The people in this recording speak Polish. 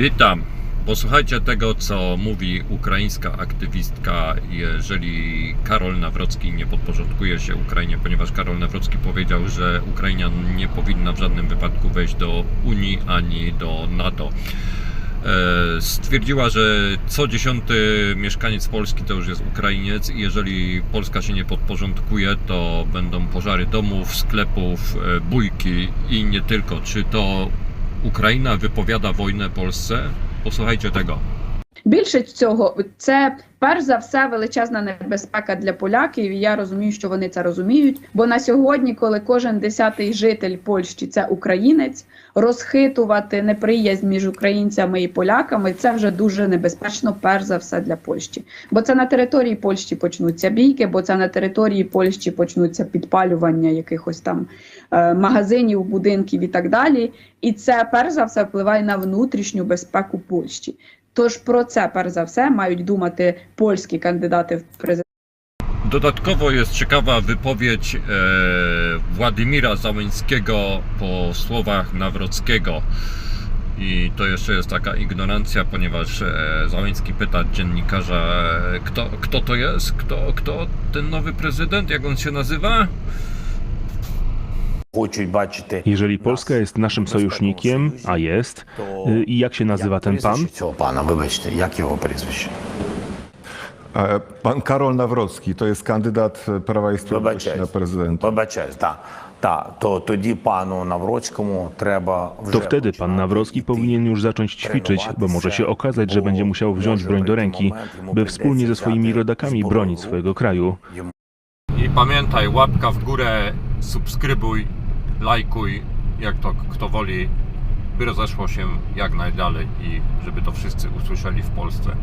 Witam. Posłuchajcie tego, co mówi ukraińska aktywistka, jeżeli Karol Nawrocki nie podporządkuje się Ukrainie, ponieważ Karol Nawrocki powiedział, że Ukraina nie powinna w żadnym wypadku wejść do Unii ani do NATO. E, Stwierdziła, że co dziesiąty mieszkaniec Polski to już jest Ukrainiec i jeżeli Polska się nie podporządkuje, to będą pożary domów, sklepów, e, bójki i не tylko. Czy to Ukraina wypowiada wojnę Polsce. Posłuchajcie tego. Більшість цього це перш за все величезна небезпека для поляків. і Я розумію, що вони це розуміють. Бо на сьогодні, коли кожен десятий житель Польщі це українець, розхитувати неприязнь між українцями і поляками це вже дуже небезпечно, перш за все для Польщі. Бо це на території Польщі почнуться бійки, бо це на території Польщі почнуться підпалювання якихось там е, магазинів, будинків і так далі. І це перш за все впливає на внутрішню безпеку Польщі. Тож про це перш за все мають думати польські кандидати в президенти. Dodatkowo jest ciekawa wypowiedź e, Władimira Załęckiego po słowach Nawrockiego. I to jeszcze jest taka ignorancja, ponieważ e, Załęcki pyta dziennikarza, e, kto, kto to jest, kto, kto ten nowy prezydent, jak on się nazywa? Jeżeli Polska jest naszym sojusznikiem, a jest, y, i jak się nazywa ten pan? E, pan Karol Nawrocki to jest kandydat Prawa i Sprawiedliwości na prezydenta. To wtedy panu Nawrockiemu trzeba. To wtedy pan Nawrocki powinien już zacząć ćwiczyć, bo może się okazać, że będzie musiał wziąć broń do ręki, by wspólnie ze swoimi rodakami bronić swojego kraju. I pamiętaj, łapka w górę, subskrybuj lajkuj, jak to kto woli, by rozeszło się jak najdalej i żeby to wszyscy usłyszeli w Polsce.